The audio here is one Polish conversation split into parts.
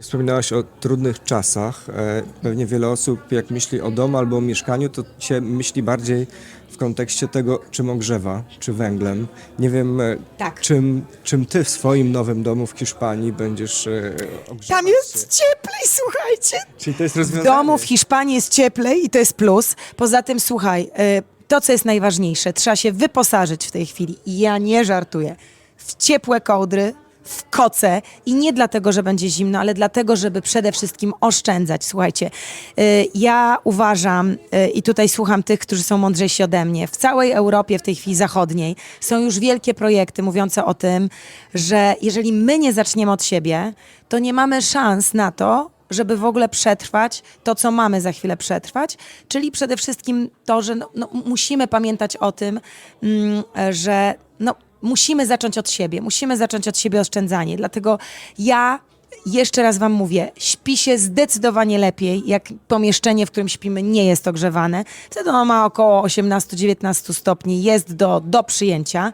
Wspominałaś o trudnych czasach. E, Pewnie wiele osób, jak myśli o domu albo o mieszkaniu, to się myśli bardziej w kontekście tego, czym ogrzewa, czy węglem. Nie wiem, e, Tak. czym, czym ty w swoim nowym domu w Hiszpanii będziesz e, ogrzewać Tam jest cieplej, słuchajcie. Czyli to jest W rozwiązanie. domu w Hiszpanii jest cieplej i to jest plus. Poza tym, słuchaj, to co jest najważniejsze, trzeba się wyposażyć w tej chwili i ja nie żartuję. W ciepłe kołdry, w koce i nie dlatego, że będzie zimno, ale dlatego, żeby przede wszystkim oszczędzać. Słuchajcie, y, ja uważam y, i tutaj słucham tych, którzy są mądrzejsi ode mnie. W całej Europie w tej chwili zachodniej są już wielkie projekty mówiące o tym, że jeżeli my nie zaczniemy od siebie, to nie mamy szans na to, żeby w ogóle przetrwać to, co mamy za chwilę przetrwać, czyli przede wszystkim to, że no, no, musimy pamiętać o tym, mm, że no, musimy zacząć od siebie, musimy zacząć od siebie oszczędzanie. Dlatego ja jeszcze raz Wam mówię, śpi się zdecydowanie lepiej, jak pomieszczenie, w którym śpimy, nie jest ogrzewane. Wtedy ma około 18-19 stopni, jest do, do przyjęcia.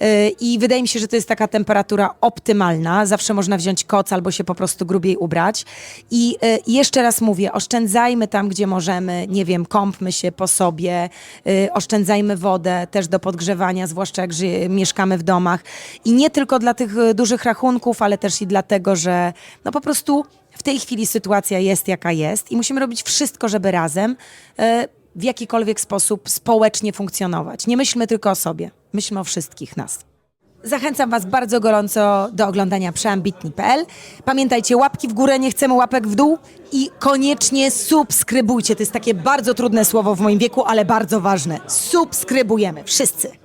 Yy, I wydaje mi się, że to jest taka temperatura optymalna. Zawsze można wziąć koc albo się po prostu grubiej ubrać. I yy, jeszcze raz mówię, oszczędzajmy tam, gdzie możemy. Nie wiem, kąpmy się po sobie, yy, oszczędzajmy wodę też do podgrzewania, zwłaszcza jak mieszkamy w domach. I nie tylko dla tych y, dużych rachunków, ale też i dlatego, że no po prostu w tej chwili sytuacja jest jaka jest i musimy robić wszystko, żeby razem e, w jakikolwiek sposób społecznie funkcjonować. Nie myślmy tylko o sobie, myślmy o wszystkich nas. Zachęcam Was bardzo gorąco do oglądania przeambitni.pl. Pamiętajcie, łapki w górę, nie chcemy łapek w dół i koniecznie subskrybujcie. To jest takie bardzo trudne słowo w moim wieku, ale bardzo ważne. Subskrybujemy wszyscy.